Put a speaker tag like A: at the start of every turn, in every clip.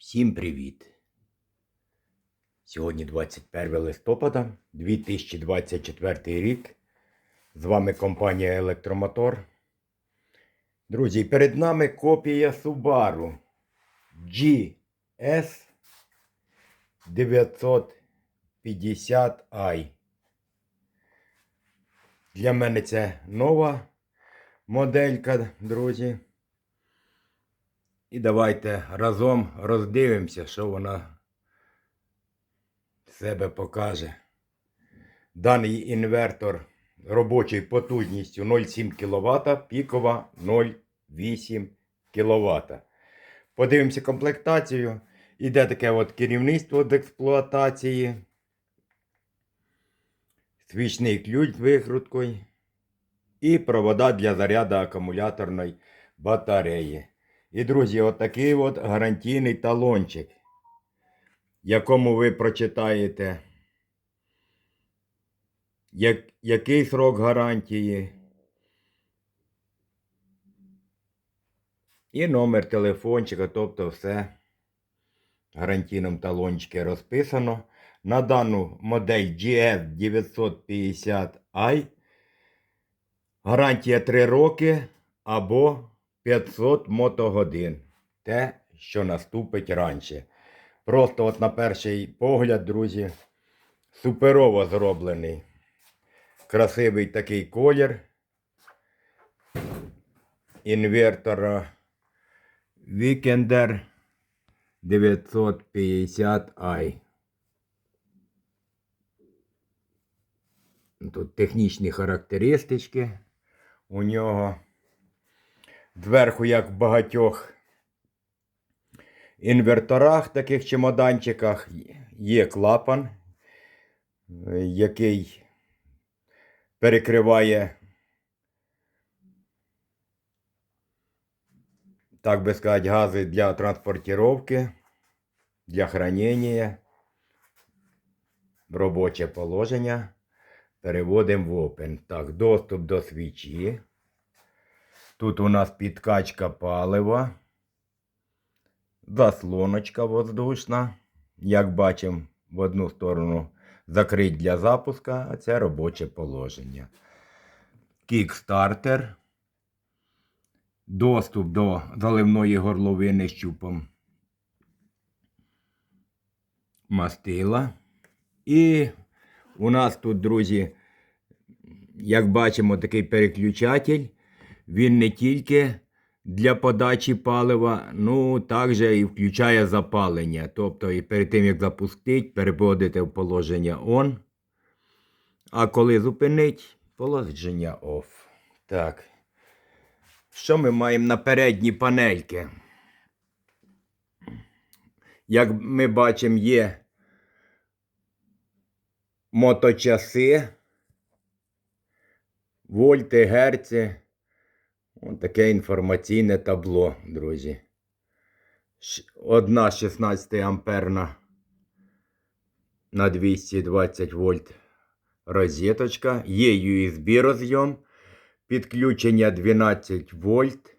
A: Всім привіт! Сьогодні 21 листопада 2024 рік. З вами компанія Електромотор. Друзі, перед нами копія Subaru GS 950i. Для мене це нова моделька, друзі. І давайте разом роздивимося, що вона себе покаже. Даний інвертор робочою потужністю 0,7 кВт, пікова 0,8 кВт. Подивимося комплектацію. Іде таке от керівництво з експлуатації. Свічний ключ з викруткою. І провода для заряду акумуляторної батареї. І, друзі, отакий от гарантійний талончик, якому ви прочитаєте, як, який срок гарантії. І номер телефончика, тобто все в талончику розписано. На дану модель GS 950i гарантія 3 роки або 500 мотогодин. Те, що наступить раніше. Просто от на перший погляд, друзі, суперово зроблений. Красивий такий колір інвертора Weekender 950i. Тут технічні характеристики у нього. Зверху, як в багатьох інверторах, таких чемоданчиках, є клапан, який перекриває, так би сказати, гази для транспортировки, для хранення, робоче положення. Переводимо в Open. Так, доступ до свічі. Тут у нас підкачка палива, заслоночка воздушна. Як бачимо, в одну сторону закрить для запуска, а це робоче положення. Кікстартер. Доступ до заливної горловини щупом мастила. І у нас тут, друзі, як бачимо, такий переключатель. Він не тільки для подачі палива, ну також і включає запалення. Тобто, і перед тим, як запустити, переводите в положення ON. А коли зупинить, положення OFF. Так. Що ми маємо на передній панельки? Як ми бачимо, є моточаси, вольти, герці. Ось таке інформаційне табло, друзі. Одна 16 амперна на 220 вольт розеточка. Є USB розйом. Підключення 12 вольт.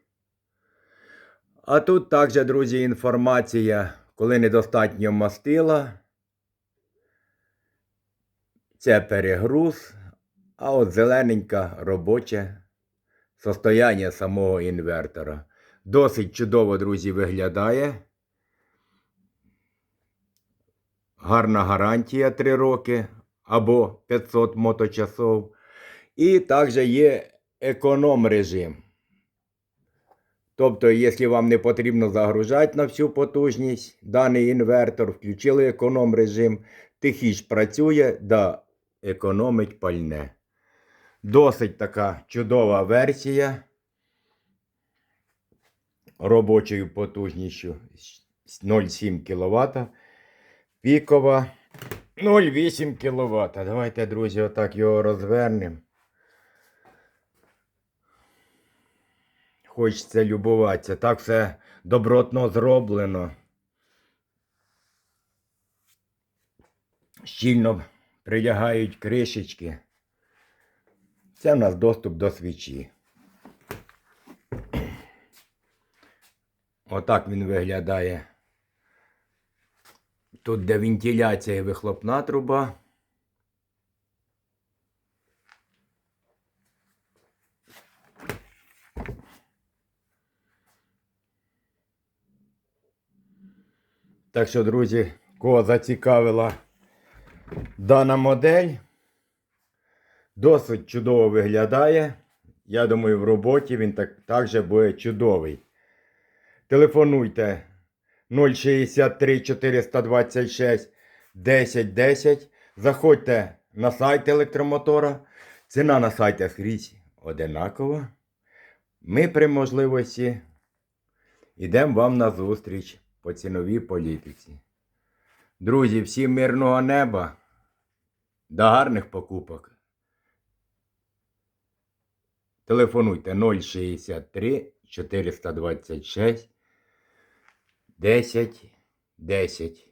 A: А тут також, друзі, інформація, коли недостатньо мастила. Це перегруз. А от зелененька робоче состояння самого інвертора. Досить чудово, друзі, виглядає. Гарна гарантія 3 роки або 500 моточасов. І також є економ режим. Тобто, якщо вам не потрібно загружати на всю потужність даний інвертор, включили економ режим, тихіш працює, да економить пальне. Досить така чудова версія робочою потужністю 0,7 кВт. Пікова 0,8 кВт. Давайте, друзі, отак його розвернемо. Хочеться любуватися. Так все добротно зроблено. Щільно прилягають кришечки. Це в нас доступ до свічі. Отак він виглядає Тут де вентиляція і вихлопна труба. Так що, друзі, кого зацікавила дана модель, досить чудово виглядає. Я думаю, в роботі він так, також буде чудовий. Телефонуйте 063 426 10 10. Заходьте на сайт електромотора. Ціна на сайті скрізь одинакова. Ми при можливості йдемо вам на зустріч по ціновій політиці. Друзі, всім мирного неба. До гарних покупок. Телефонуйте 063 426 10 10.